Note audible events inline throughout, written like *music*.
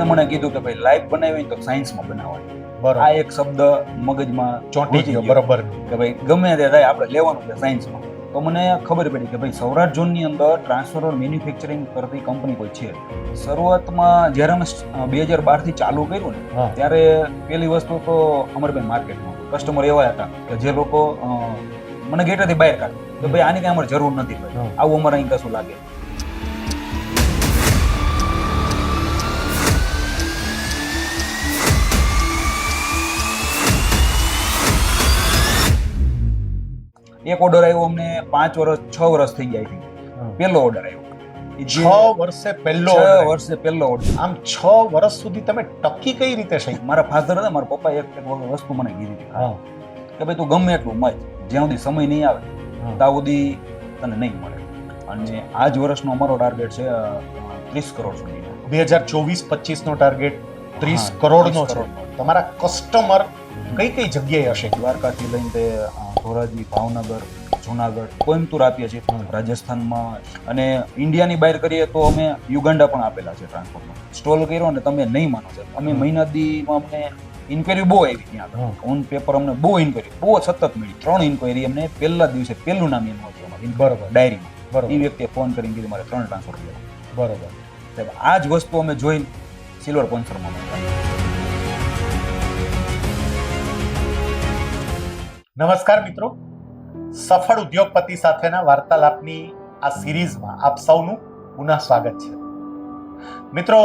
એમને મને કીધું કે ભાઈ લાઈફ બનાવી તો સાયન્સમાં બનાવવાની. આ એક શબ્દ મગજમાં ચોંટી ગયો. બરોબર. કે ભાઈ ગમે તે થાય આપણે લેવાનું છે સાયન્સમાં તો મને ખબર પડી કે ભાઈ સૌરાષ્ટ્ર ઝોનની અંદર ટ્રાન્સફોર્મર મેન્યુફેક્ચરિંગ કરતી કંપની કોઈ છે. શરૂઆતમાં જ્યારે અમે બે હજાર બારથી ચાલુ કર્યું ને ત્યારે પેલી વસ્તુ તો અમારે માર્કેટમાં કસ્ટમર એવા હતા કે જે લોકો મને ગેટેથી બહાર કાઢે. કે ભાઈ આની કાંઈ અમારે જરૂર નથી આવું અમારે અહીં કશું લાગે. એક ઓર્ડર આવ્યો અમને પાંચ વર્ષ છ વર્ષ થઈ ગયા છે પહેલો ઓર્ડર આવ્યો. છ વર્ષે પહેલો છ વર્ષે પહેલો ઓર્ડર આમ છ વર્ષ સુધી તમે ટકી કઈ રીતે છે મારા ફાધર હતા મારા પપ્પા એક એક વસ્તુ મને કીધી હતી. હા. કે ભાઈ તું ગમે એટલું મજ જ્યાં સુધી સમય નહીં આવે ત્યાં સુધી તને નહીં મળે. અને આ જ વર્ષનો અમારો ટાર્ગેટ છે ત્રીસ કરોડ સુધીનો બે હજાર ચોવીસ પચીસનો ટાર્ગેટ ત્રીસ કરોડનો 30 છે. તમારા કસ્ટમર કઈ કઈ જગ્યાએ હશે? દ્વારકાથી લઈને તે ધોરાજી ભાવનગર જુનાગઢ કોઈમ્બતુર આપીએ છીએ રાજસ્થાનમાં અને ઇન્ડિયાની બહાર કરીએ તો અમે યુગાન્ડા પણ આપેલા છે ટ્રાન્સપોર્ટમાં સ્ટોલ કર્યો ને તમે નહીં માનો છો અમે મહિનાદીમાં અમને ઇન્કવાયરી બહુ આવી ત્યાં ઓન પેપર અમને બહુ ઇન્કવાયરી બહુ સતત મળી. ત્રણ ઇન્કવાયરી અમને પહેલા દિવસે પહેલું નામ એનું હતું અમારી બરોબર. ડાયરીમાં એ વ્યક્તિએ ફોન કરીને કીધું મારે ત્રણ ટ્રાન્સફર કરવા બરોબર. સાહેબ આ જ વસ્તુ અમે જોઈ સિલ્વર સ્પોન્સરમાં નમસ્કાર મિત્રો. સફળ ઉદ્યોગપતિ સાથેના વાર્તાલાપની આ સિરીઝમાં આપ સૌનું પુનઃ સ્વાગત છે. મિત્રો,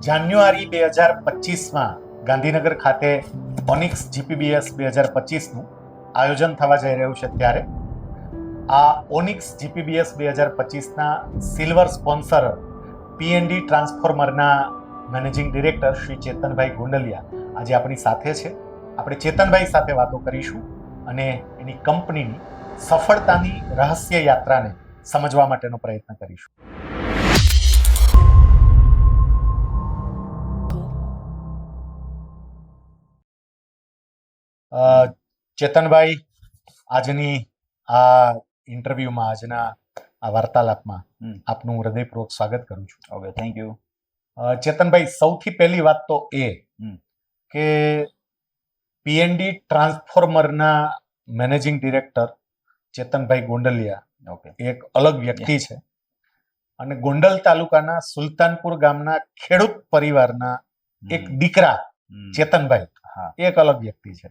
જાન્યુઆરી બે હજાર પચીસમાં ગાંધીનગર ખાતે ઓનિક્સ જીપીબીએસ બે હજાર પચીસનું આયોજન થવા જઈ રહ્યું છે ત્યારે. આ ઓનિક્સ જીપીબીએસ બે હજાર પચીસના સિલ્વર સ્પોન્સર પીએનડી ટ્રાન્સફોર્મરના મેનેજિંગ ડિરેક્ટર શ્રી ચેતનભાઈ ગોંડલિયા આજે આપણી સાથે છે. આપણે ચેતનભાઈ સાથે વાતો કરીશું. અને એની કંપનીની સફળતાની રહસ્ય યાત્રાને સમજવા માટેનો પ્રયત્ન કરીશું. ચેતનભાઈ આજની આ ઇન્ટરવ્યુમાં આજના આ વાર્તાલાપમાં. આપનું હૃદયપૂર્વક સ્વાગત કરું છું. ઓકે થેન્ક યુ ચેતનભાઈ સૌથી પહેલી વાત તો એ કે પીએનડી ટ્રાન્સફોર્મરના મેનેજિંગ ડિરેક્ટર ચેતનભાઈ ગોંડલિયા એક અલગ વ્યક્તિ છે. અને ગોંડલ તાલુકાના સુલતાનપુર ગામના ખેડૂત પરિવારના એક દીકરા ચેતનભાઈ. એક અલગ વ્યક્તિ છે.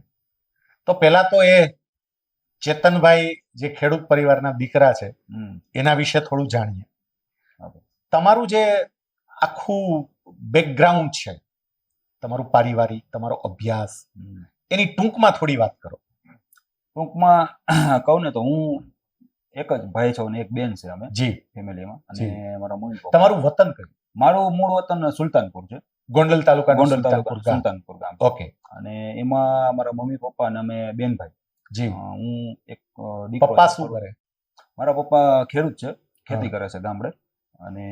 તો પહેલા તો એ ચેતનભાઈ જે ખેડૂત પરિવારના દીકરા છે એના વિશે થોડું જાણીએ. તમારું જે આખું બેકગ્રાઉન્ડ છે તમારું પારિવારિક તમારો અભ્યાસ. એની ટૂંકમાં થોડી વાત કરો. ટૂંકમાં *clears throat* કહું ને તો હું એક જ ભાઈ છો અને એક બેન છે અમે જી. ફેમિલીમાં. અને મારા મમ્મી તમારું વતન કયું? મારું મૂળ વતન સુલતાનપુર છે. ગોંડલ તાલુકા ગોંડલ તાલુકા સુલતાનપુર ગામ. ઓકે. અને એમાં મારા મમ્મી પપ્પા અને અમે બેન ભાઈ જી હું એક પપ્પા શું કરે? મારા પપ્પા ખેડૂત છે. ખેતી કરે છે ગામડે. અને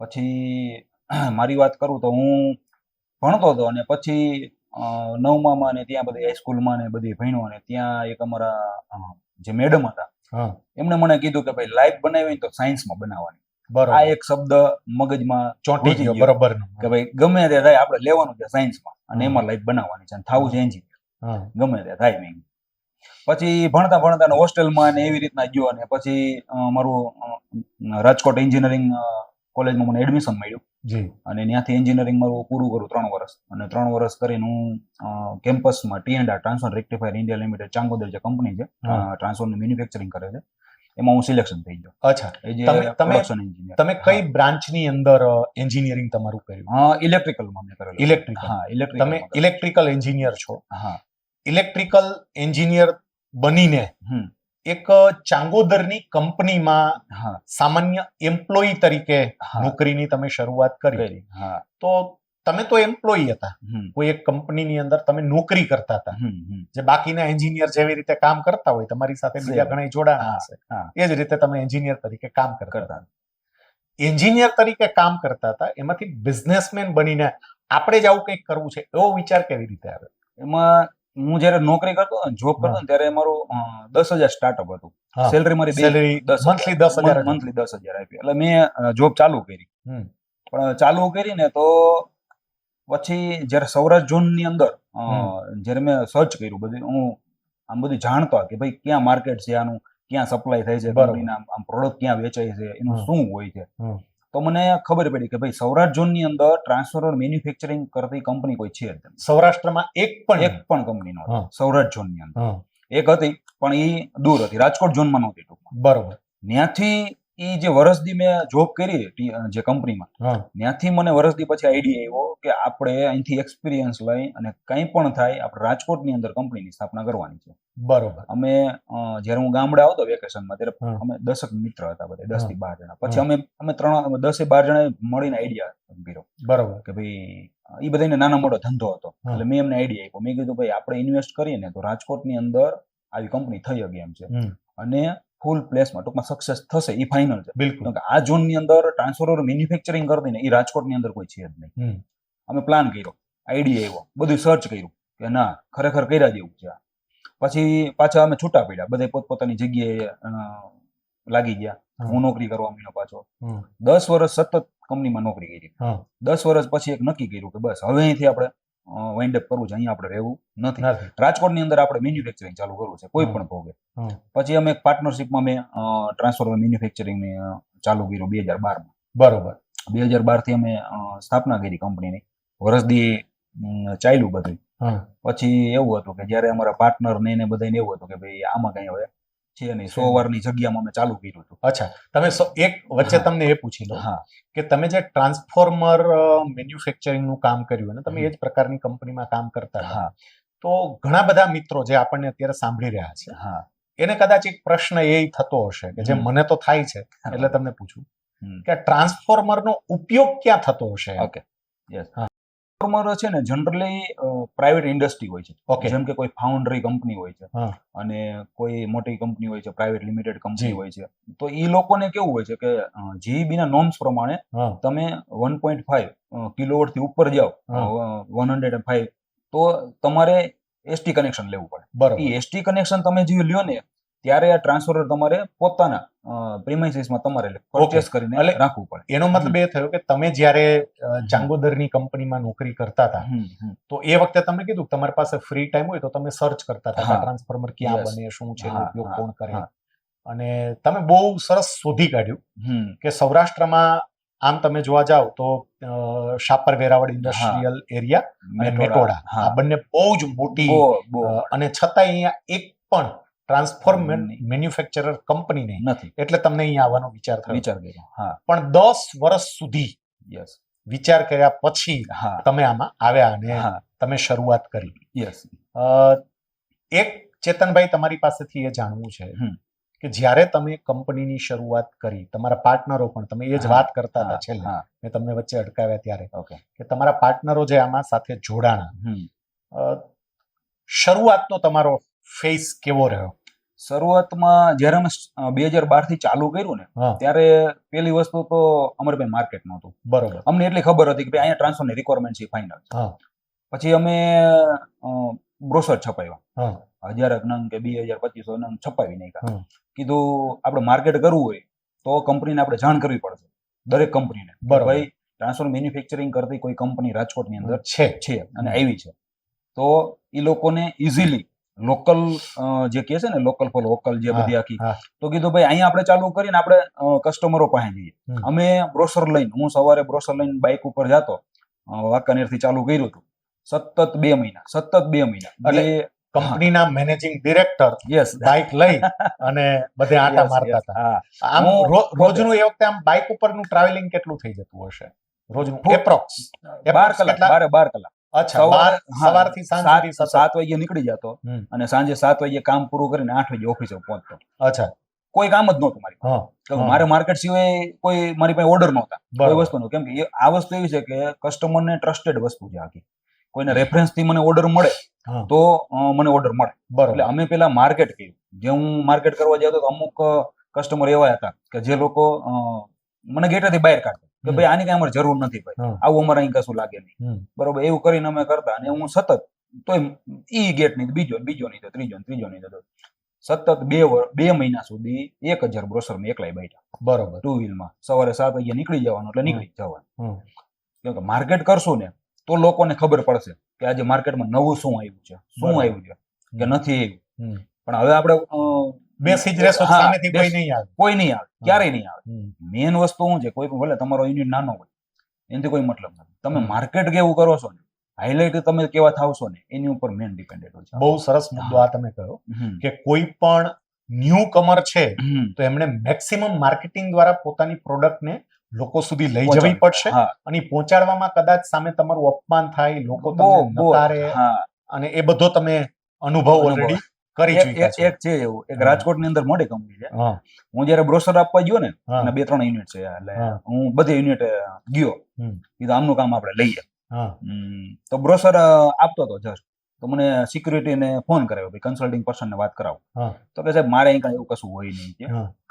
પછી *clears throat* મારી વાત કરું તો હું ભણતો હતો અને પછી નવમામાં ને ત્યાં બધી હાઈસ્કૂલમાં ને બધી ભણ્યો ને ત્યાં એક અમારા જે મેડમ હતા એમણે મને કીધું કે ભાઈ લાઈફ બનાવી તો સાયન્સમાં બનાવવાની. આ એક શબ્દ મગજમાં ચોંટી ગયો. બરોબર. કે ભાઈ ગમે તે થાય આપણે લેવાનું છે સાયન્સમાં અને એમાં લાઈફ બનાવવાની છે અને થવું છે એન્જિનિયર ગમે તે થાય મેં પછી ભણતા ભણતા હોસ્ટેલમાં ને એવી રીતના ગયો અને પછી મારું રાજકોટ એન્જિનિયરિંગ કોલેજમાં મને એડમિશન મળ્યું. અને ત્યાંથી એન્જિનિયરિંગ મારું પૂરું કરું ત્રણ વર્ષ. અને ત્રણ વર્ષ કરીને હું કેમ્પસમાં T and R transfer rectifier India limited Changodar જે કંપની છે હા. ટ્રાન્સફરની મેન્યુફેક્ચરિંગ કરે છે એમાં હું સિલેક્શન થઈ ગયો. અચ્છા. એ જે તમે- તમે- કઈ બ્રાન્ચની અંદર એન્જિનિયરિંગ તમારું કર્યું? હા ઇલેક્ટ્રિકલમાં મેં કરેલું. ઇલેક્ટ્રિકલ હા તમે ઇલેક્ટ્રિકલ એન્જિનિયર છો. હા. ઇલેક્ટ્રિકલ એન્જિનિયર બનીને એક ચાંગોદરની કંપનીમાં હા. સામાન્ય એમ્પ્લોયી તરીકે નોકરીની તમે શરૂઆત કરી તો તમે તો એમ્પ્લોયી હતા. કોઈ એક કંપનીની અંદર તમે નોકરી કરતા હતા. જે બાકીના એન્જિનિયર જેવી રીતે કામ કરતા હોય તમારી સાથે બીજા. ઘણા જોડાણા હશે. હા. એ જ રીતે તમે એન્જિનિયર તરીકે કામ કરતા કરતા. એન્જિનિયર તરીકે કામ કરતા હતા એમાંથી બિઝનેસમેન બનીને આપણે જ આવું કંઈક કરવું છે એવો વિચાર કેવી રીતે આવે એમાં હું જયારે નોકરી કરતો જોબ કરતો ને ત્યારે મારું દસ હજાર સ્ટાર્ટઅપ હતું. સેલરી મારી સેલરી મંથલી દસ હજાર. મંથલી દસ હજાર આપી. એટલે મેં જોબ ચાલુ કરી. પણ ચાલુ કરી ને તો પછી જયારે સૌરાષ્ટ્ર ઝોનની અંદર જયારે મેં સર્ચ કર્યું બધું હું આમ બધું જાણતો કે ભાઈ ક્યાં માર્કેટ છે આનું ક્યાં સપ્લાય થાય છે આમ પ્રોડક્ટ ક્યાં વેચાય છે એનું શું હોય છે. તો મને ખબર પડી કે ભાઈ સૌરાષ્ટ્ર ઝોનની અંદર ટ્રાન્સફર મેન્યુફેક્ચરિંગ કરતી કંપની કોઈ છે સૌરાષ્ટ્રમાં એક પણ એક પણ કંપની. નહોતી. સૌરાષ્ટ્ર ઝોનની અંદર. એક હતી પણ એ દૂર હતી. રાજકોટ ઝોનમાં નહોતી ટૂંકમાં. બરોબર. ત્યાંથી એ જે વર્ષદી મેં જોબ કરી જે કંપનીમાં ત્યાંથી મને વર્ષદી પછી આઈડિયા આવ્યો કે આપણે અહીંથી એક્સપિરિયન્સ લઈ અને કંઈ પણ થાય આપણે રાજકોટની અંદર કંપનીની સ્થાપના કરવાની છે. બરોબર. અમે જ્યારે હું ગામડે આવતો વેકેશનમાં ત્યારે અમે દસક મિત્ર હતા બધા દસથી બાર જણા. પછી અમે અમે ત્રણ દસે બાર જણા મળીને આઈડિયા કર્યો. બરોબર. કે ભાઈ એ બધાને નાનો મોટો ધંધો હતો. એટલે મેં એમને આઈડિયા આપ્યો. મેં કીધું ભાઈ આપણે ઇન્વેસ્ટ કરીએ ને તો રાજકોટની અંદર આવી કંપની થઈ શકે એમ છે. અને ફૂલ પ્લેસમાં ટૂંકમાં સક્સેસ થશે એ ફાઇનલ છે. બિલકુલ. આ ઝોન ઝોનની અંદર ટ્રાન્સફોર્મર મેન્યુફેક્ચરિંગ કરી દઈને એ રાજકોટની અંદર કોઈ છે જ નહીં. અમે પ્લાન કર્યો આઈડિયા આવ્યો બધું સર્ચ કર્યું કે ના ખરેખર કર્યા જેવું છે પછી પાછા અમે છૂટા પડ્યા બધા પોતપોતાની જગ્યાએ લાગી ગયા. હું. નોકરી કરવા મહિનો પાછો. દસ વર્ષ સતત કંપનીમાં નોકરી કરી. દસ વર્ષ પછી એક નક્કી કર્યું કે બસ હવે અહીંથી આપણે વાઇન્ડ અપ કરવું છે. અહીંયા આપણે રહેવું નથી. રાજકોટની અંદર આપણે મેન્યુફેક્ચરિંગ ચાલુ કરવું છે. કોઈ પણ ભોગે પછી અમે એક પાર્ટનરશિપમાં મેં ટ્રાન્સફોર્મર મેન્યુફેક્ચરિંગ ચાલુ કર્યું બે હજાર બારમાં બરોબર. બે હજાર બારથી અમે સ્થાપના કરી કંપનીની વર્ષદી અમ, ચાલ્યું બધું પછી એવું હતું કે જ્યારે અમારા પાર્ટનર ને એને બધાને એવું હતું કે ભાઈ આમાં કઈ હવે છે. નહીં સો ઓવરની વારની જગ્યામાં અમે ચાલુ કર્યું હતું. અચ્છા તમે એક વચ્ચે તમને એ પૂછી લો હા. કે તમે જે ટ્રાન્સફોર્મર મેન્યુફેક્ચરિંગનું કામ કર્યું અને તમે એ જ પ્રકારની કંપનીમાં કામ કરતા હા. તો ઘણા બધા મિત્રો જે આપણને અત્યારે સાંભળી રહ્યા છે હા. એને કદાચ એક પ્રશ્ન એ થતો હશે કે જે મને તો થાય છે એટલે તમને પૂછું કે ટ્રાન્સફોર્મર નો ઉપયોગ ક્યાં થતો હશે? ઓકે. યસ. હા. ટ્રાન્સફોર્મર છે ને જનરલી પ્રાઇવેટ ઇન્ડસ્ટ્રી હોય છે. જેમ કે કોઈ ફાઉન્ડરી કંપની હોય છે અને કોઈ મોટી કંપની હોય છે પ્રાઇવેટ લિમિટેડ કંપની હોય છે. તો એ લોકોને કેવું હોય છે કે જીઈબી ના નોર્મ્સ પ્રમાણે તમે વન પોઈન્ટ ફાઈવ કિલોવોટથી ઉપર જાઓ વન હંડ્રેડ એન્ડ ફાઈવ તો તમારે એસટી કનેક્શન લેવું પડે. બરાબર. એ એસટી કનેક્શન તમે જે લ્યો ને ત્યારે આ ટ્રાન્સફોર્મર તમારે પોતાના પ્રિમાઇસીસમાં તમારે પરચેસ કરીને રાખવું પડે. એનો મતલબ એ થયો કે તમે જ્યારે ચાંગોદરની કંપનીમાં નોકરી કરતા હતા. તો એ વખતે તમે કીધું તમારી પાસે ફ્રી ટાઈમ હોય તો તમે સર્ચ કરતા હતા ટ્રાન્સફોર્મર ક્યાં બને શું છે ઉપયોગ કોણ કરે. અને તમે બહુ સરસ શોધી કાઢ્યું કે સૌરાષ્ટ્રમાં આમ તમે જોવા જાવ તો શાપર વેરાવળ ઇન્ડસ્ટ્રીયલ એરિયા અને મેટોડા આ બંને બહુ જ મોટી અને છતાં અહીંયા એક પણ ટ્રાન્સફોર્મ મેન્યુફેક્ચરર કંપની નહીં નથી. એટલે તમને અહીંયા આવવાનો વિચાર થયો. વિચાર કર્યો. હા. પણ દસ વર્ષ સુધી યસ વિચાર કર્યા પછી તમે આમાં આવ્યા અને તમે શરૂઆત કરી. યસ એક ચેતનભાઈ તમારી પાસેથી એ જાણવું છે કે જ્યારે તમે કંપનીની શરૂઆત કરી તમારા પાર્ટનરો પણ તમે એ જ વાત કરતા હતા છેલ્લે મેં તમને વચ્ચે અટકાવ્યા ત્યારે કે તમારા પાર્ટનરો જે આમાં સાથે જોડાણા શરૂઆતનો તમારો ફેસ કેવો રહ્યો? શરૂઆતમાં જ્યારે અમે બે હજાર બારથી ચાલુ કર્યું ને ત્યારે પેલી વસ્તુ તો અમારી પાસે માર્કેટ નહોતું. બરોબર. અમને એટલી ખબર હતી કે ભાઈ અહીંયા ટ્રાન્સફરની રિક્વાયરમેન્ટ છે ફાઇનલ પછી અમે બ્રોશર છપાવ્યા. હજાર નંગ કે બે હજાર પચીસો નંગ છપાવી નાખ્યા. કીધું આપણે માર્કેટ કરવું હોય તો કંપનીને આપણે જાણ કરવી પડશે દરેક કંપનીને બરાબર. ભાઈ ટ્રાન્સફર મેન્યુફેક્ચરિંગ કરતી કોઈ કંપની રાજકોટની અંદર છે. છે અને આવી છે. તો એ લોકોને ઇઝીલી લોકલ જે કે છે ને લોકલ ફોર લોકલ જે બધી આખી. તો કીધું ભાઈ અહીંયા આપણે ચાલુ કરીને આપણે કસ્ટમરો પાસે જઈએ. અમે બ્રોશર લઈને હું સવારે બ્રોશર લઈને બાઇક ઉપર જતો વાંકાનેરથી ચાલુ કર્યું હતું. સતત બે મહિના સતત બે મહિના. એટલે કંપનીના મેનેજિંગ ડિરેક્ટર યસ બાઇક લઈ *laughs* અને બધે આટા મારતા હતા. આમ હું રોજનું એ વખતે આમ બાઇક ઉપરનું ટ્રાવેલિંગ કેટલું થઈ જતું હશે? રોજનું. એપ્રોક્સ બાર કલાક બારે બાર કલાક. સાત- વાગે નીકળી જતો. અને સાંજે સાત વાગે કામ પૂરું કરીને આઠ વાગે ઓફિસે પહોંચતો. અચ્છા. કોઈ કામ જ નહોતું મારી. મારે માર્કેટ સિવાય કોઈ મારી પાસે ઓર્ડર નહોતા. કોઈ વસ્તુનું કેમ કે આ વસ્તુ એવી છે કે કસ્ટમરને ટ્રસ્ટેડ વસ્તુ છે આખી. કોઈને રેફરન્સથી મને ઓર્ડર મળે તો મને ઓર્ડર મળે. એટલે અમે પેલા માર્કેટ કર્યું. જે હું માર્કેટ કરવા જતો અમુક કસ્ટમર એવા હતા કે જે લોકો મને ગેટેથી બહાર કાઢતા. કે ભાઈ આની કઈ અમારે જરૂર નથી ભાઈ. આવું અમારે અહીં કશું લાગે નહીં. બરોબર એવું કરીને અમે કરતા અને હું સતત તોય ઈ ગેટ નહીં બીજો બીજો નહીં તો ત્રીજો ત્રીજો નહીં તો સતત બે બે મહિના સુધી એક હજાર બ્રોસરમાં એકલાય બેઠા. બરોબર. ટુ વ્હીલમાં સવારે સાત વાગ્યા નીકળી જવાનું એટલે નીકળી જવાનું. કેમ કે માર્કેટ કરશું ને તો લોકોને ખબર પડશે કે આજે માર્કેટમાં નવું શું આવ્યું છે શું આવ્યું છે કે નથી આવ્યું. પણ હવે આપણે બેસી જ રહેશો સામેથી કોઈ નહીં આવે. કોઈ નહીં આવે ક્યારેય નહીં આવે. હમ. વસ્તુ શું છે? કોઈ પણ ભલે તમારો યુનિટ નાનો હોય એનાથી કોઈ મતલબ નથી. તમે માર્કેટ કેવું કરો છો ને હાઇલાઇટ તમે કેવા થાવશો ને એની ઉપર મેન ડિપેન્ડેડ હોય છે. બહુ સરસ મુદ્દો આ તમે કહ્યો કે કોઈ પણ ન્યૂ કમર છે. તો એમણે મેક્સિમમ માર્કેટિંગ દ્વારા પોતાની પ્રોડક્ટને લોકો સુધી લઈ જવી પડશે અને પહોંચાડવામાં કદાચ સામે તમારું અપમાન થાય લોકો તમને નકારે અને એ બધો તમે અનુભવ. ઓલરેડી કરી એક એક- છે એવું. એક. રાજકોટની અંદર મોટી કંપની છે. હું. જયારે બ્રોશર આપવા ગયો ને અને બે ત્રણ યુનિટ છે એટલે હું. બધી યુનિટ ગયો. કીધું આમનું કામ આપણે લઈએ. તો બ્રોશર આપતો હતો જસ્ટ તો મને સિક્યુરિટી ને ફોન કર્યો ભાઈ કન્સલ્ટિંગ પર્સન ને વાત કરાવો. તો કે સાહેબ મારે અહીં કાંઈ એવું કશું હોય નહીં કે.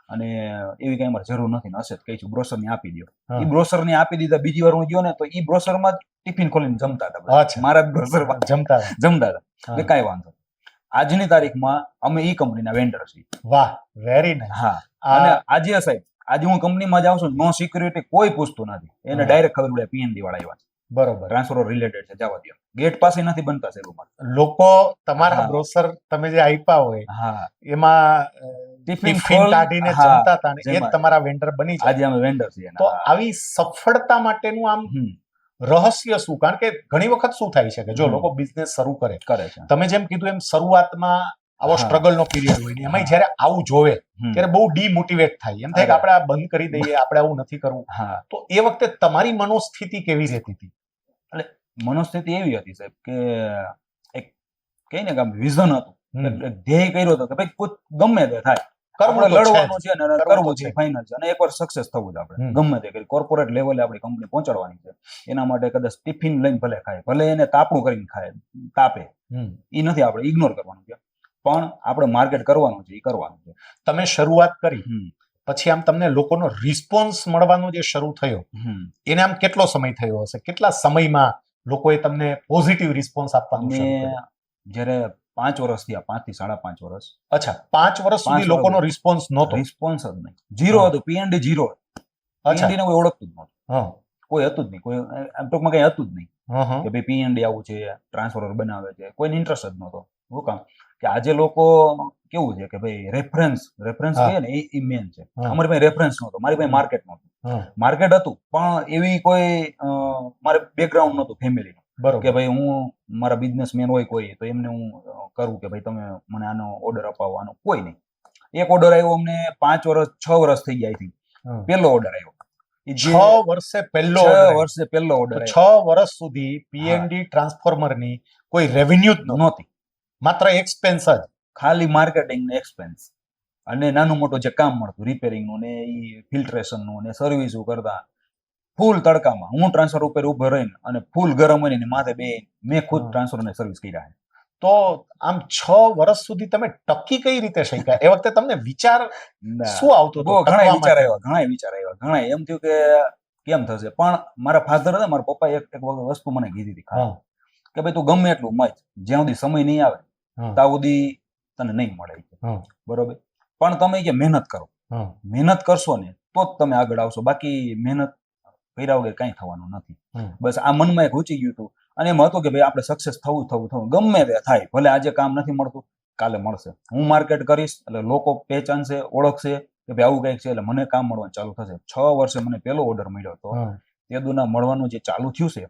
અને એવી કઈ મારે જરૂર નથી હશે કઈ કહીશું બ્રોશર ને આપી દો એ બ્રોશર ને આપી દીધા બીજી વાર હું ગયો ને તો એ બ્રોશરમાં ટિફિન ખોલીને જમતા હતા મારા બ્રોશરમાં જમતા જમતા હતા. કઈ કાંઈ વાંધો. આજની તારીખમાં અમે ઈ કંપનીના વેન્ડર છીએ. વાહ વેરી નાઇસ હા. અને આજે સાહેબ આજે હું કંપનીમાં જાઉં છું નો સિક્યુરિટી કોઈ પૂછતું નથી. એને. ડાયરેક્ટ ખબર પડે પીએનડી વાળા આવ્યા છે. બરોબર. ટ્રાન્સફર રિલેટેડ છે જવા દો ગેટ પાસે નથી બનતા સાહેબ અમારે. લોકો તમારા. બ્રોસર તમે જે આપ્યા હોય હા. એમાં ટિફિન કાઢીને જમતા હતા એ તમારા વેન્ડર બની આજે અમે વેન્ડર છીએ તો આવી સફળતા માટેનું આમ રહસ્ય શું? કારણ કે ઘણી વખત શું થાય છે કે જો લોકો બિઝનેસ શરૂ કરે કરે છે. તમે જેમ કીધું એમ શરૂઆતમાં આવો સ્ટ્રગલ નો પીરિયડ હોય એમાં. જ્યારે આવું જોવે ત્યારે બહુ ડીમોટિવેટ થાય. એમ થાય કે આપણે આ બંધ કરી દઈએ આપણે આવું નથી કરવું. હા. તો એ વખતે તમારી મનોસ્થિતિ કેવી રહેતી હતી? મનોસ્થિતિ એવી હતી સાહેબ કે એક કહીને ને કે વિઝન હતું. ધ્યેય કર્યો હતો કે ભાઈ કોઈ ગમે તે થાય. આપણે લડવાનું છે અને કરવું કરવું છે છે. ફાઇનલ છે અને એકવાર સક્સેસ થવું છે આપણે. ગમે તે કરી કોર્પોરેટ લેવલે આપણી કંપની પહોંચાડવાની છે. એના માટે કદાચ ટિફિન લઈને ભલે ખાય ભલે એને તાપણું કરીને ખાય તાપે. એ નથી આપણે ઇગ્નોર કરવાનું છે. પણ આપણે માર્કેટ કરવાનું છે એ કરવાનું છે. તમે શરૂઆત કરી. પછી આમ તમને લોકોનો રિસ્પોન્સ મળવાનો જે શરૂ થયો. એને આમ કેટલો સમય થયો હશે? કેટલા સમયમાં લોકોએ તમને પોઝિટિવ રિસ્પોન્સ આપવાનો શરૂ કર્યું? જ્યારે પાંચ વર્ષ થયા પાંચથી સાડા પાંચ વર્ષ. અચ્છા પાંચ વર્ષ સુધી લોકોનો રિસ્પોન્સ નહોતો? રિસ્પોન્સ જ નહીં. જીરો હતો પીએનડી જીરો પીએનડી ને કોઈ ઓળખતું જ નહોતું. કોઈ હતું જ નહીં. કોઈ એમ ટૂંકમાં કઈ હતું જ નહીં. કે ભાઈ પીએનડી આવું છે ટ્રાન્સફર બનાવે છે. કોઈને ઇન્ટરેસ્ટ જ નહોતો. શું કામ? કે આજે લોકો કેવું છે કે ભાઈ રેફરન્સ રેફરન્સ. કહે ને એ મેન છે. અમારી પાસે રેફરન્સ નહોતો. મારી પાસે માર્કેટ નહોતું. માર્કેટ હતું પણ એવી કોઈ મારે બેકગ્રાઉન્ડ નહોતું ફેમિલી બરોબર. કે ભાઈ હું મારા બિઝનેસમેન હોય કોઈ તો એમને હું કરું કે ભાઈ તમે મને આનો ઓર્ડર અપાવો આનો કોઈ નહીં. એક ઓર્ડર આવ્યો અમને પાંચ વર્ષ છ વર્ષ થઈ ગયા થી હા. પહેલો ઓર્ડર આવ્યો. છ વર્ષે પહેલો. વર્ષે પહેલો ઓર્ડર છ વર્ષ સુધી પીએનડી ટ્રાન્સફોર્મરની કોઈ રેવન્યુ જ નહોતી. માત્ર એક્સપેન્સ જ. ખાલી માર્કેટિંગ ને એક્સપેન્સ અને નાનું મોટું જે કામ મળતું રિપેરિંગનું ને એ ફિલ્ટ્રેશનનું ને સર્વિસ કરતા ફૂલ તડકામાં હું ટ્રાન્સફર ઉપર ઊભો રહીને અને ફૂલ ગરમ હોય ને માથે બે મેં ખુદ ટ્રાન્સફરને સર્વિસ કર્યા છે. તો આમ છ વર્ષ સુધી તમે ટકી કઈ રીતે શક્યા? એ વખતે તમને વિચાર શું આવતો હતો? ઘણા વિચાર આવ્યા ઘણા વિચાર આવ્યા. ઘણા એમ થયું કે કેમ થશે? પણ મારા ફાધર હતા મારા પપ્પા એક એક વસ્તુ મને કીધી હતી. કે ભાઈ તું ગમે એટલું મચ. જ્યાં સુધી સમય નહીં આવે ત્યાં સુધી તને નહીં મળે. બરોબર? પણ તમે કે મહેનત કરો. મહેનત કરશો ને તો જ તમે આગળ આવશો. બાકી મહેનત કર્યા વગર કઈ થવાનું નથી. બસ આ મનમાં એક રૂચી ગયું હતું. અને એમ હતું કે ભાઈ આપણે સક્સેસ થવું થવું થવું ગમે તે થાય ભલે આજે કામ નથી મળતું કાલે મળશે. હું માર્કેટ કરીશ એટલે લોકો પહેચાનશે ઓળખશે કે ભાઈ આવું કંઈક છે એટલે મને કામ મળવાનું ચાલુ થશે. છ વર્ષે મને પહેલો ઓર્ડર મળ્યો હતો. હા, મળવાનું જે ચાલુ થયું છે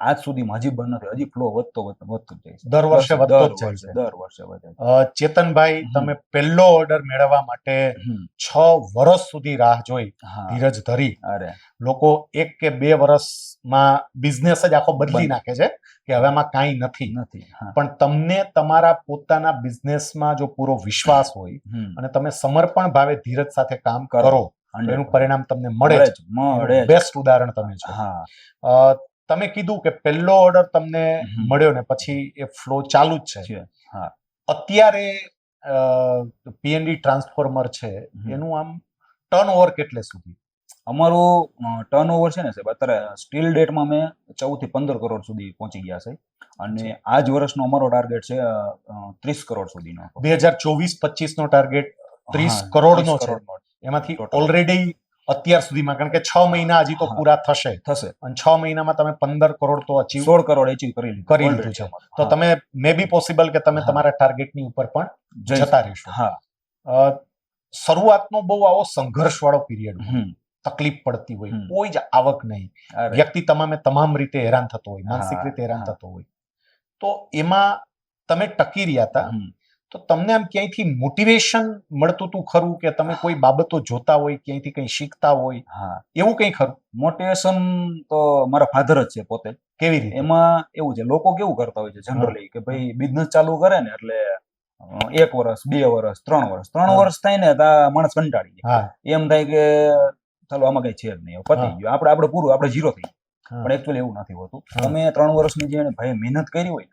આજ સુધી હજી બંધ નથી. હજી ફ્લો વધતો વધતો જાય છે. દર વર્ષે વધતો જ જાય છે. દર વર્ષે વધે છે. ચેતનભાઈ તમે પહેલો ઓર્ડર મેળવવા માટે છ વર્ષ સુધી રાહ જોઈ ધીરજ ધરી. અરે. લોકો એક કે બે વર્ષમાં બિઝનેસ જ આખો બદલી નાખે છે કે હવે આમાં કાંઈ નથી. નથી પણ તમને તમારા પોતાના બિઝનેસમાં જો પૂરો વિશ્વાસ હોય અને તમે સમર્પણ ભાવે ધીરજ સાથે કામ કરો. 100% એનું પરિણામ તમને મળે મળે બેસ્ટ ઉદાહરણ તમે છો. હા. તમે કીધું કે પહેલો ઓર્ડર તમને મળ્યો ને પછી એ ફ્લો ચાલુ જ છે. હા. અત્યારે પીએનડી ટ્રાન્સફોર્મર છે એનું આમ ટર્ન ઓવર કેટલે સુધી? અમારું ટર્ન ઓવર છે ને સાહેબ અત્યારે સ્ટીલ ડેટમાં મેં ચૌદથી પંદર કરોડ સુધી પહોંચી ગયા છે. અને આ જ વર્ષનો અમારો ટાર્ગેટ છે ત્રીસ કરોડ સુધીનો. બે હજાર ચોવીસ પચીસ નો ટાર્ગેટ ત્રીસ કરોડનો 30 છે. એમાંથી ઓલરેડી અત્યાર સુધીમાં કારણ કે છ મહિના હજી તો પૂરા થશે. થશે. અને છ મહિનામાં તમે પંદર કરોડ તો અચીવ સોળ કરોડ અચીવ કરી કરી લીધું છે. તો તમે મે બી પોસિબલ કે તમે. તમારા ટાર્ગેટની ઉપર પણ જતા રહેશો. હા. શરૂઆતનો બહુ આવો સંઘર્ષવાળો પિરિયડ તકલીફ પડતી હોય. કોઈ જ આવક નહીં. વ્યક્તિ તમામે તમામ રીતે હેરાન થતો હોય માનસિક રીતે હેરાન થતો હોય. તો એમાં તમે ટકી રહ્યા હતા. તો તમને આમ ક્યાંયથી મોટિવેશન મળતું હતું ખરું કે તમે કોઈ બાબતો જોતા હોય ક્યાંયથી કંઈ શીખતા હોય? હા. એવું કંઈ ખરું? મોટિવેશન તો મારા ફાધર જ છે પોતે. કેવી રીતે? એમાં એવું છે લોકો કેવું કરતા હોય છે જનરલી કે ભાઈ બિઝનેસ ચાલુ કરે ને એટલે એક વર્ષ બે વર્ષ ત્રણ વર્ષ. ત્રણ વર્ષ થાય ને તો માણસ કંટાળી જાય. એમ થાય કે ચાલો આમાં કઈ છે જ નહીં. પતી. ગયું. આપણે આપણે પૂરું આપણે ઝીરો થઈ. પણ એકચ્યુઅલી એવું નથી હોતું. તમે ત્રણ વર્ષની જે ભાઈ મહેનત કરી હોય.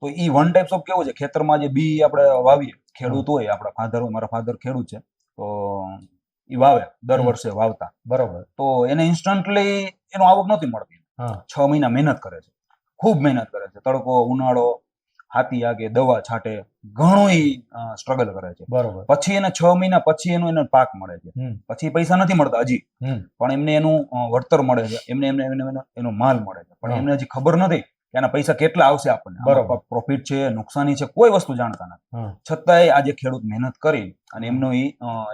તો ઈ વન ટાઈપ્સ ઓફ કેવું છે? ખેતરમાં જે બી આપણે વાવીએ ખેડૂત હોય આપણા ફાધર મારા ફાધર ખેડૂત છે તો એ વાવે દર વર્ષે વાવતા. બરોબર. તો એને ઇન્સ્ટન્ટલી એનો આવક નથી મળતી. છ મહિના મહેનત કરે છે. ખૂબ મહેનત કરે છે. તડકો ઉનાળો હાથી આગે દવા છાંટે ઘણું સ્ટ્રગલ કરે છે. બરોબર. પછી એને છ મહિના પછી એનો એને પાક મળે છે. પછી પૈસા નથી મળતા હજી. પણ એમને એનું વળતર મળે છે. એમને એમને એમને એનો- એનો માલ મળે છે. પણ એમને હજી ખબર નથી કે આના પૈસા કેટલા આવશે આપણને? બરોબર. પ્રોફિટ છે નુકસાની છે કોઈ વસ્તુ જાણતા નથી. છતાંય આજે ખેડૂત મહેનત કરી અને એમનો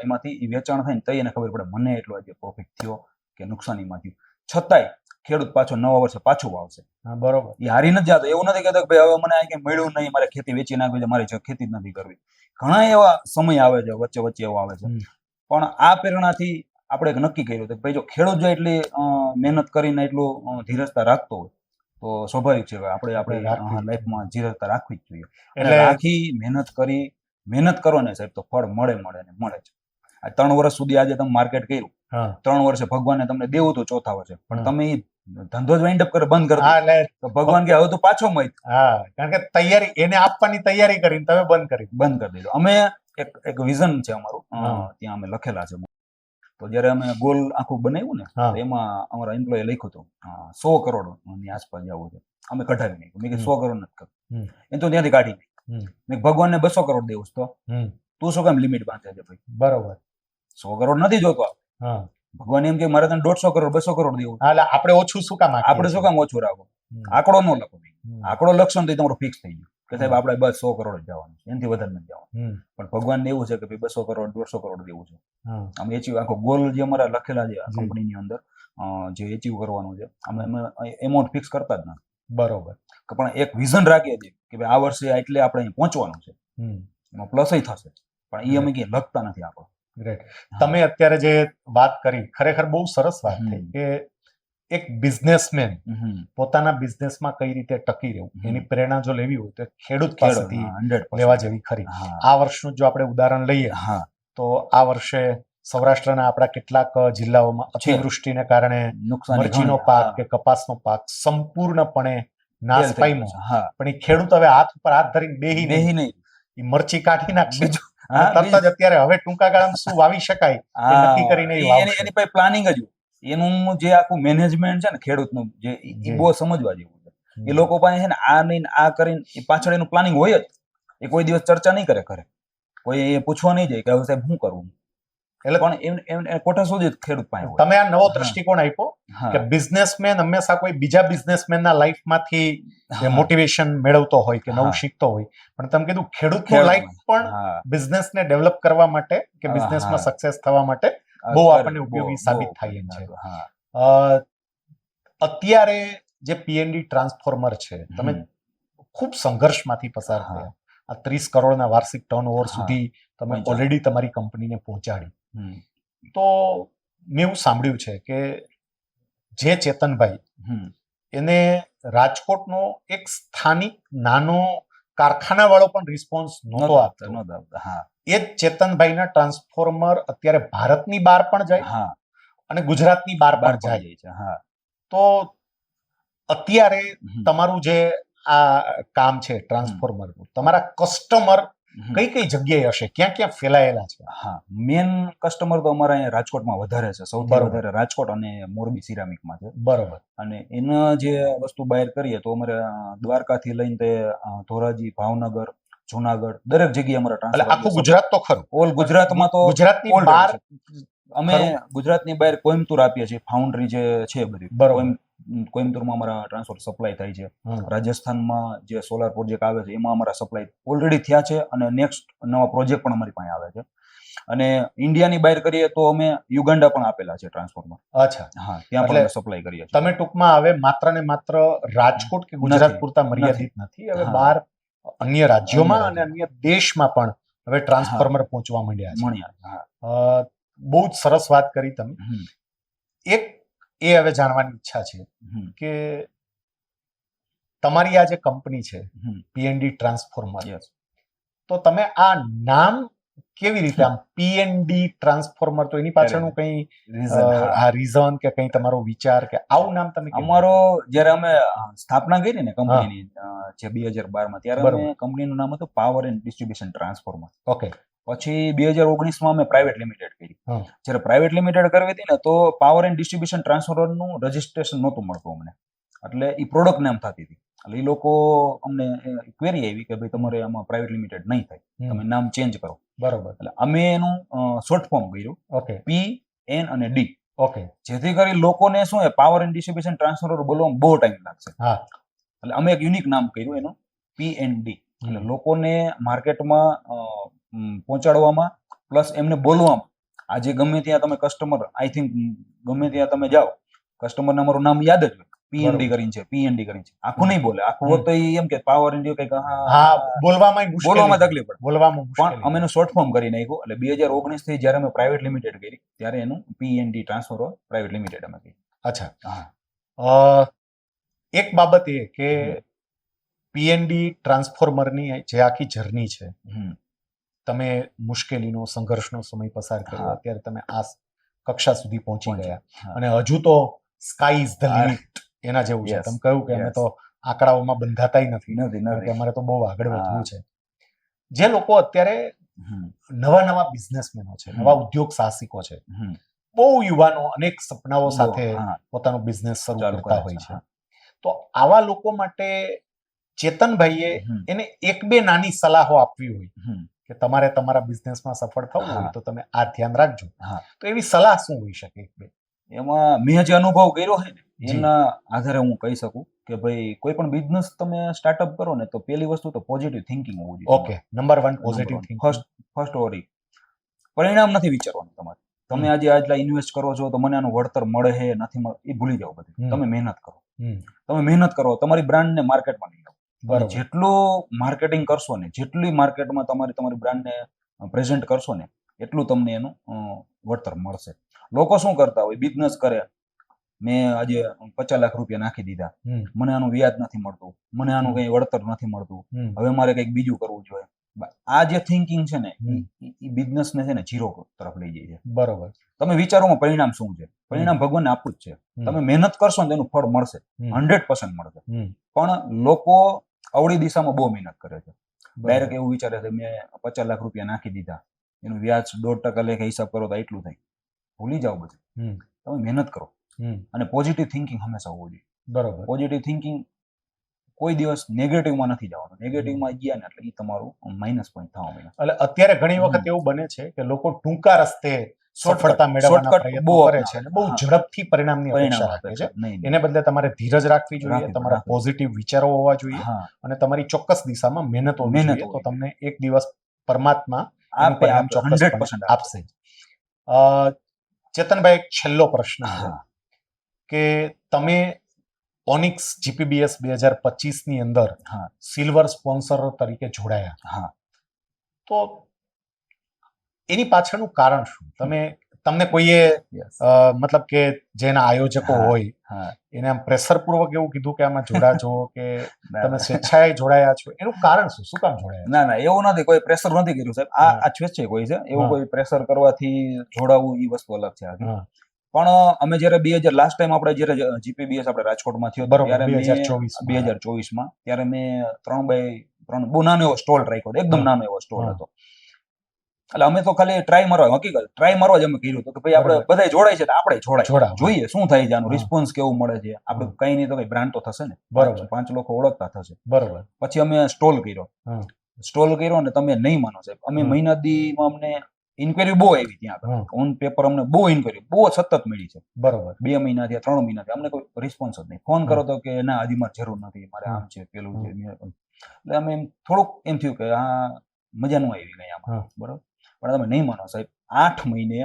એમાંથી વેચાણ થાય ને તો એને ખબર પડે મને એટલો આજે પ્રોફિટ થયો કે નુકસાનીમાં થયું. છતાંય ખેડૂત પાછો નવા વર્ષે પાછો વાવશે. બરોબર. એ હારી નથી જતો. એવું નથી કહેતો કે ભાઈ હવે મને આ કઈ મળ્યું નહીં મારે ખેતી વેચી નાખવી છે મારે ખેતી જ નથી કરવી. ઘણા એવા સમય આવે છે વચ્ચે વચ્ચે એવો આવે છે. પણ આ પ્રેરણાથી આપણે નક્કી કર્યું કે ભાઈ જો ખેડૂત જો એટલી મહેનત કરીને એટલું ધીરજતા રાખતો હોય તો સ્વાભાવિક છે આપણે આપણે. લાઈફમાં જીરતા રાખવી જ જોઈએ. એટલે આખી મહેનત કરી મહેનત કરો ને સાહેબ તો ફળ મળે મળે ને મળે જ આ ત્રણ વર્ષ સુધી આજે તમે માર્કેટ કર્યું. ત્રણ વર્ષે ભગવાને તમને દેવું તો ચોથા વર્ષે. પણ તમે ધંધો જ વાઇન્ડ અપ કરે બંધ કરો એટલે તો ભગવાન કે હવે તો પાછો હા કારણ કે તૈયારી એને આપવાની તૈયારી કરીને તમે બંધ કરી બંધ કરી દીધો. અમે એક એક વિઝન છે અમારું. ત્યાં અમે લખેલા છે તો જ્યારે અમે ગોલ આખું બનાવ્યું ને તો એમાં અમારા એમ્પ્લોય લખ્યું હતું સો કરોડની આસપાસ જવું છે. અમે કઢાવી નાખ્યું. મેં સો કરોડ નથી હમ. એ તો ત્યાંથી કાઢી. મેં ભગવાનને બસો કરોડ દેવું તો. તું શું કેમ લિમિટ બાંધે છે ભાઈ? બરોબર. સો કરોડ નથી જોતો. ભગવાન એમ કે મારે તને દોઢસો કરોડ બસો કરોડ દેવું એટલે આપણે ઓછું શું કામ આપણે શું કામ ઓછું રાખો. આંકડો ન લખો. આંકડો લખશો ને તો તમારું ફિક્સ થઈ ગયું. કે સાહેબ આપણે બસ સો કરોડ જ જવાનું છે એનાથી વધારે નથી જવાનું. પણ ભગવાનને એવું છે કે ભાઈ બસો કરોડ દોઢસો કરોડ દેવું છે. આમ એચીવ આખો ગોલ જે અમારા લખેલા છે કંપનીની અંદર જે એચીવ કરવાનું છે અમે એમાઉન્ટ ફિક્સ કરતા જ નથી. બરોબર. પણ એક વિઝન રાખીએ છીએ કે ભાઈ આ વર્ષે એટલે આપણે અહીં પહોંચવાનું છે. એમાં પ્લસ થશે. પણ એ અમે ક્યાંય લખતા નથી આપણો. ગ્રેટ તમે અત્યારે જે વાત કરી ખરેખર બહુ સરસ વાત થઈ કે એક બિઝનેસમેન. પોતાના બિઝનેસમાં કઈ રીતે ટકી રહેવું? એની પ્રેરણા જો લેવી હોય તો ખેડૂત પાસેથી લેવા જેવી ખરી. આ વર્ષનું જો આપણે ઉદાહરણ લઈએ તો આ વર્ષે સૌરાષ્ટ્રના આપણા કેટલાક જિલ્લાઓમાં. અતિવૃષ્ટિને કારણે મરચીનો પાક કે કપાસનો પાક સંપૂર્ણપણે નાશ પામ્યો. પણ એ ખેડૂત હવે હાથ ઉપર હાથ ધરીને બેહી નહીં. ઈ મરચી કાઢી નાખશે. તરત જ અત્યારે હવે ટૂંકા ગાળામાં શું વાવી શકાય નક્કી કરીને. એની પ્લાનિંગ જ. એનું જે આખું મેનેજમેન્ટ છે ને ખેડૂતનું જે ઈ બહુ સમજવા જેવું છે. એ લોકો પાસે છે ને આ નહીં આ કરીને એ પાછળ એનું પ્લાનિંગ હોય જ. એ કોઈ દિવસ ચર્ચા નહીં કરે ઘરે. કોઈ એ પૂછવા નહીં જાય કે હવે સાહેબ શું કરવું એટલે- પણ એમ કોઠા સુધી ખેડૂત પાસે તમે આ નવો દ્રષ્ટિકોણ આપ્યો કે બિઝનેસમેન હંમેશા કોઈ બીજા બિઝનેસમેનના લાઈફમાંથી મોટિવેશન મેળવતો હોય કે નવું શીખતો હોય. પણ તમે કીધું ખેડૂતનો ખેડૂત. લાઈફ પણ બિઝનેસને ડેવલપ કરવા માટે કે બિઝનેસમાં સક્સેસ થવા માટે બહુ આપણને ઉપયોગી સાબિત થાય એમ છે. અત્યારે જે પીએનડી ટ્રાન્સફોર્મર છે તમે ખૂબ સંઘર્ષમાંથી પસાર થયા. આ ત્રીસ કરોડના વાર્ષિક ટર્નઓવર ઓવર સુધી તમે ઓલરેડી તમારી કંપનીને પહોંચાડી. તો મેં એવું સાંભળ્યું છે કે જે ચેતનભાઈ એને રાજકોટનો એક સ્થાનિક નાનો કારખાના વાળો પણ રિસ્પોન્સ નહોતો આપતો. આપતા, હા, એ જ ચેતનભાઈના ટ્રાન્સફોર્મર અત્યારે ભારતની બહાર પણ જાય હા, અને ગુજરાતની બહાર બહાર જાય જાય છે, હા. તો અત્યારે તમારું જે આ કામ છે ટ્રાન્સફોર્મરનું તમારા કસ્ટમર કઈ કઈ જગ્યાએ હશે? ક્યાં ક્યાં ફેલાયેલા છે? હા મેન કસ્ટમર તો અમારા અહીંયા રાજકોટમાં વધારે છે સૌથી વધારે રાજકોટ અને મોરબી સિરામિકમાં છે. બરોબર. અને એના જે વસ્તુ બહાર કરીએ તો અમારે દ્વારકાથી લઈને તે ધોરાજી ભાવનગર જુનાગઢ દરેક જગ્યાએ અમારા ટ્રાન્સફર આખું ગુજરાત તો ખરું. ઓલ ગુજરાતમાં તો ગુજરાતની બહાર અમે ગુજરાતની બહાર કોઈમ્બતુર આપીએ છીએ. ફાઉન્ડરી જે છે બધી. બરોબર. કોઈમ- કોઈમ્બતુરમાં અમારા ટ્રાન્સફર સપ્લાય થાય છે. રાજસ્થાનમાં જે સોલાર પ્રોજેક્ટ આવે છે એમાં અમારા સપ્લાય ઓલરેડી થયા છે અને નેક્સ્ટ નવા પ્રોજેક્ટ પણ અમારી પાસે આવે છે. અને ઇન્ડિયાની બહાર કરીએ તો અમે યુગાન્ડા પણ આપેલા છે ટ્રાન્સફોર્મર અચ્છા. હા ત્યાં પણ સપ્લાય કરીએ છીએ. તમે ટૂંકમાં હવે માત્ર ને માત્ર રાજકોટ કે ગુજરાત. પૂરતા મર્યાદિત નથી. હવે. બહાર અન્ય રાજ્યોમાં અને અન્ય દેશમાં પણ હવે ટ્રાન્સફોર્મર પહોંચવા માંડ્યા છે. બહુ જ સરસ વાત કરી તમે. એક એ હવે જાણવાની ઈચ્છા છે કે તમારી આ જે કંપની છે પીએનડી ટ્રાન્સફોર્મર તો તમે આ નામ કેવી રીતે આમ પીએનડી ટ્રાન્સફોર્મર તો એની પાછળનું કઈ આ રીઝન કે કઈ તમારો વિચાર કે આવું નામ તમે અમારો જ્યારે અમે સ્થાપના કરી ને કંપનીની જે બે હજાર બારમાં ત્યારે. અમે કંપનીનું નામ હતું power and distribution transformer okay પછી બે હજાર ઓગણીસમાં અમે પ્રાઇવેટ લિમિટેડ કરી. જ્યારે પ્રાઇવેટ લિમિટેડ કરવી હતી ને તો પાવર એન્ડ ડિસ્ટ્રીબ્યુશન ટ્રાન્સફોર્મરનું રજીસ્ટ્રેશન નહોતું મળતું અમને. એટલે એ પ્રોડક્ટ નામ થતી હતી. એટલે એ લોકો અમને ક્વેરી આવી કે ભાઈ તમારે આમાં પ્રાઇવેટ લિમિટેડ નહીં થાય. તમે નામ ચેન્જ કરો. બરોબર. એટલે અમે એનું શોર્ટ ફોર્મ કર્યું. ઓકે. પી એન અને ડી ઓકે. જેથી કરી લોકોને શું એ પાવર એન્ડ ડિસ્ટ્રીબ્યુશન ટ્રાન્સફર બોલવામાં બહુ ટાઈમ લાગશે. હા. એટલે અમે એક યુનિક નામ કર્યું એનું પી એન્ડ ડી એટલે લોકોને માર્કેટમાં પહોંચાડવામાં પ્લસ એમને બોલવામાં આજે ગમે ત્યાં તમે કસ્ટમર આઈ થિંક ગમે ત્યાં તમે જાઓ કસ્ટમરને અમારું નામ યાદ જ હોય. પીએનડી કરીને છે પીએનડી કરીને છે. આખું નહીં બોલે આખું હોત તો એમ કે પાવર ઇન્ડિયો કંઈક હા બોલવામાં બોલવામાં તકલીફ પડે. બોલવામાં પણ અમે એનું શોર્ટ ફોર્મ કરી નાખ્યું એટલે બે હજાર ઓગણીસથી જયારે અમે પ્રાઇવેટ લિમિટેડ કરી ત્યારે એનું પીએનડી ટ્રાન્સફર પ્રાઇવેટ લિમિટેડ અમે કરી. અચ્છા. હા. એક બાબત એ કે પીએનડી ટ્રાન્સફોર્મરની જે આખી જર્ની છે. તમે મુશ્કેલીનો સંઘર્ષનો સમય પસાર કર્યો. અત્યારે તમે આ કક્ષા સુધી પહોંચી. ગયા. અને હજુ તો સ્કાય ઇઝ ધ લિમિટ એના જેવું છે. તમે કહ્યું કે અમે તો આંકડાઓમાં બંધાતાય નથી. નથી અમારે તો બહુ આગળ. વધવું છે. જે લોકો અત્યારે નવા નવા બિઝનેસમેનો છે નવા ઉદ્યોગ સાહસિકો છે. બહુ યુવાનો અનેક સપનાઓ સાથે પોતાનો બિઝનેસ શરૂ કરતા હોય છે, તો આવા લોકો માટે ચેતનભાઈએ એને એક બે નાની સલાહો આપવી હોય. કે તમારે તમારા બિઝનેસમાં સફળ થવું હોય તો તમે આ ધ્યાન રાખજો. તો એવી સલાહ શું હોઈ શકે એક બે? એમાં મેં જે અનુભવ કર્યો હોય ને. એના આધારે હું કહી શકું કે ભાઈ કોઈ પણ બિઝનેસ તમે સ્ટાર્ટઅપ કરો ને તો પહેલી વસ્તુ તો પોઝિટિવ થિંકિંગ હોવું જોઈએ okay number one positive first first ઓરી પરિણામ નથી વિચારવાનું તમારે. તમે આજે આટલા ઇન્વેસ્ટ કરો છો તો મને આનું વળતર મળે છે નથી મળે એ ભૂલી જાઓ બધું. તમે મહેનત કરો. તમે મહેનત કરો તમારી બ્રાન્ડને માર્કેટમાં લઈ જાઓ. જેટલું માર્કેટિંગ કરશો ને જેટલી માર્કેટમાં તમારી તમારી બ્રાન્ડને પ્રેઝન્ટ કરશો ને એટલું તમને એનું વળતર મળશે. લોકો શું કરતા હોય બિઝનેસ કરે મેં આજે પચાસ લાખ રૂપિયા નાખી દીધા. મને આનું વ્યાજ નથી મળતું. મને આનું કઈ વળતર નથી મળતું. હવે મારે કંઈક બીજું કરવું જોઈએ. આ જે થિંકિંગ છે ને એ એ બિઝનેસને છે ને જીરો તરફ લઈ જાય છે. બરોબર. તમે વિચારોમાં પરિણામ શું છે? પરિણામ ભગવાનને આપવું જ છે. તમે મહેનત કરશો ને તેનું ફળ મળશે. હંડ્રેડ પર્સન્ટ મળશે. પણ લોકો અવળી દિશામાં બહુ મહેનત કરે છે. ડાયરેક્ટ એવું વિચારે છે મેં પચાસ લાખ રૂપિયા નાખી દીધા. એનું વ્યાજ દોઢ ટકા લેખે હિસાબ કરો તો એટલું થાય. ભૂલી જાઓ બધું. તમે મહેનત કરો. હમ, અને પોઝિટિવ થિંકિંગ હંમેશા હોવું જોઈએ. બરોબર. પોઝિટિવ થિંકિંગ કોઈ દિવસ નેગેટિવમાં નથી જવાનું. નેગેટિવમાં ગયા ને એટલે એ તમારું માઇનસ પોઈન્ટ થવા માંડે એટલે અત્યારે ઘણી વખત એવું બને છે કે લોકો ટૂંકા રસ્તે સફળતા મેળવવાના પ્રયત્ન કરે છે અને બહુ ઝડપથી પરિણામની પરિણામ અપેક્ષા રાખે છે. એને બદલે તમારે ધીરજ રાખવી જોઈએ તમારા પોઝિટિવ વિચારો હોવા જોઈએ અને તમારી ચોક્કસ દિશામાં મહેનત હોવી મહેનત જોઈએ. તો તમને એક દિવસ પરમાત્મા પરિણામ પર્સન્ટ આપશે. અ, ચેતનભાઈ એક છેલ્લો પ્રશ્ન કે તમે ઓનિક્સ જીપીબીએસ બે હજાર પચીસની અંદર હા. સિલ્વર સ્પોન્સર તરીકે જોડાયા. હા. તો એની પાછળનું કારણ શું? તમે તમને કોઈએ. મતલબ કે જેના આયોજકો હોય હા. એને આમ પ્રેશર પૂર્વક એવું કીધું કે આમાં જોડાજો કે *laughs* તમે સ્વેચ્છાએ જોડાયા છો. એનું કારણ શું? શું કામ જોડાયા? ના ના એવું નથી. કોઈ પ્રેશર નથી કર્યું સાહેબ. આ સ્વેચ્છે કોઈ છે. એવું કોઈ પ્રેશર કરવાથી જોડાવું એ વસ્તુ અલગ છે. પણ અમે જયારે બે હજાર લાસ્ટ ટાઈમ આપણે જયારે જીપીબીએસ આપણે રાજકોટમાં થયો હતો, બે ત્યારે 2024 બે હજાર ચોવીસમાં ત્યારે મેં ત્રણ બાય ત્રણ બહુ નાનો એવો સ્ટોલ રાખ્યો એકદમ નાનો એવો સ્ટોલ હતો. એટલે અમે તો ખાલી ટ્રાય મારવા હકીકત ટ્રાય મારવા જ અમે કર્યું હતું કે ભાઈ આપણે બધા જોડાય છે તો આપણે જોડાય. જોઈએ શું થાય છે આનું રિસ્પોન્સ કેવું મળે છે આપણે કઈ નહીં તો કઈ બ્રાન્ડ તો થશે ને. બરોબર. પાંચ- લોકો ઓળખતા થશે. બરોબર. પછી અમે સ્ટોલ કર્યો. સ્ટોલ કર્યો ને તમે નહીં માનો સાહેબ. અમે. મહિના દીમાં અમને ઇન્કવાયરી બહુ આવી ત્યાં આગળ. ઓન પેપર અમને બહુ ઇન્કવાયરી બહુ સતત મળી છે. બરોબર. બે મહિના થયા ત્રણ મહિના થયા અમને કોઈ રિસ્પોન્સ જ નહીં. ફોન કરો તો કે ના હજી મારે જરૂર નથી મારે આમ છે પેલું છે એટલે અમે એમ થોડુંક એમ થયું કે આ મજાનું આવી ગઈ આમાં બરોબર? પણ તમે નહીં માનો સાહેબ આઠ મહિને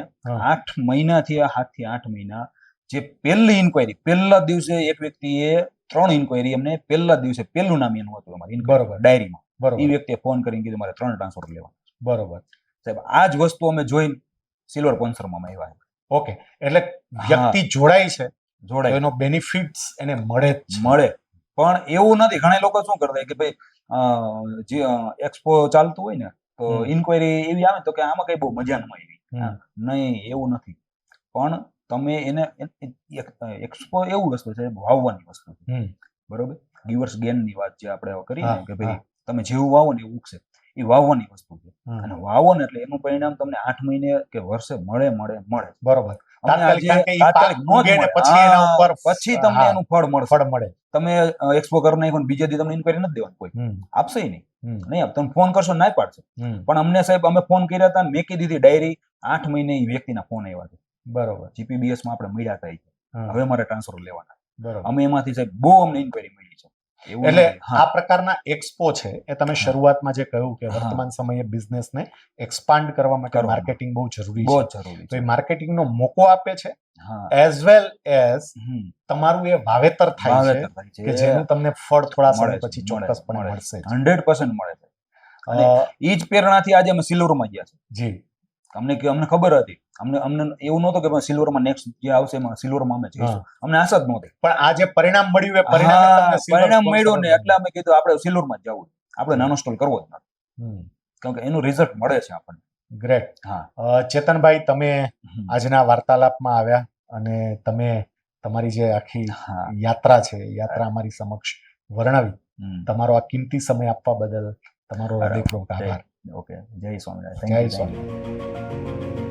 આઠ મહિનાથી આ થી આઠ મહિના જે પહેલી ઇન્કવાયરી પહેલા દિવસે એક વ્યક્તિએ ત્રણ ઇન્કવાયરી અમને પહેલા દિવસે પહેલું નામ એનું હતું અમારી બરોબર. ડાયરીમાં એ વ્યક્તિએ ફોન કરીને કીધું મારે ત્રણ ટ્રાન્સફર લેવા બરોબર. સાહેબ આ જ વસ્તુ અમે જોઈને સિલ્વર કોન્સરમાં આવ્યા. ઓકે એટલે વ્યક્તિ જોડાય છે જોડાય. એનો બેનિફિટ્સ એને મળે મળે. પણ એવું નથી ઘણા લોકો શું કરતા કે ભાઈ જે એક્સપો ચાલતું હોય ને તો. ઇન્કવાયરી એવી આવે તો કે આમાં કઈ બહુ મજા ન આવી. નહીં એવું નથી. પણ તમે એને એક્સપો એવું વસ્તુ છે વાવવાની વસ્તુ બરોબર? ગિવર્સ ગેનની વાત જે આપણે હવે કરી કે ભાઈ તમે જેવું વાવો ને એવું ઉગશે. એ વાવવાની વસ્તુ છે. અને વાવો ને એટલે એનું પરિણામ તમને આઠ મહિને કે વર્ષે મળે મળે મળે. બરોબર. પછી તમને. એનું ફળ મળે ફળ મળે. તમે એક્સપો કરી નાખો બીજે દી તમને ઇન્કવાયરી નથી દેવાનું કોઈ. આપશે નહીં. નહીં આપ તમે ફોન કરશો ના પાડશે. પણ અમને સાહેબ અમે ફોન કર્યા હતા મેકી દીધી ડાયરી આઠ મહિને એ વ્યક્તિના ફોન આવ્યા છે. બરોબર. જીપીબીએસમાં આપણે મળ્યા હતા. હવે મારે ટ્રાન્સફર લેવાના. અમે એમાંથી સાહેબ બહુ અમને ઇન્કવાયરી મળી છે. એટલે આ પ્રકારના એક્સપો છે એ તમે શરૂઆતમાં જે કહ્યું કે વર્તમાન સમયે બિઝનેસને એક્સપાન્ડ કરવા માટે માર્કેટિંગ બહુ જરૂરી છે. તો એ માર્કેટિંગનો મોકો આપે છે એઝ વેલ એઝ. તમારું એ વાવેતર થાય છે કે જેનું તમને ફળ થોડા મળે સમય પછી ચોક્કસપણે મળશે જ. 100% મળે છે. અને એ જ પ્રેરણાથી આજે અમે સિલ્વરમાં ગયા છે જી. અમને અમને ખબર હતી અમને અમને એવું નહોતું કે સિલ્વરમાં નેક્સ્ટ જે આવશે એમાં સિલ્વરમાં અમે જઈશું. અમને આશા જ નહોતી. પણ આ જે પરિણામ મળ્યું એ પરિણામે મળ્યો ને એટલે અમે કીધું આપણે સિલ્વરમાં જ જવું. આપણે નાનો સ્ટોલ કરવો જ નથી. કારણ કે એનું રિઝલ્ટ મળે છે આપણને. ગ્રેટ હા. ચેતનભાઈ તમે. આજના વાર્તાલાપમાં આવ્યા અને તમે તમારી જે આખી યાત્રા છે યાત્રા અમારી સમક્ષ વર્ણવી. તમારો આ કિંમતી સમય આપવા બદલ તમારો હૃદયપૂર્વક આભાર. ઓકે. જય સ્વામિનારાયણ. જય Thank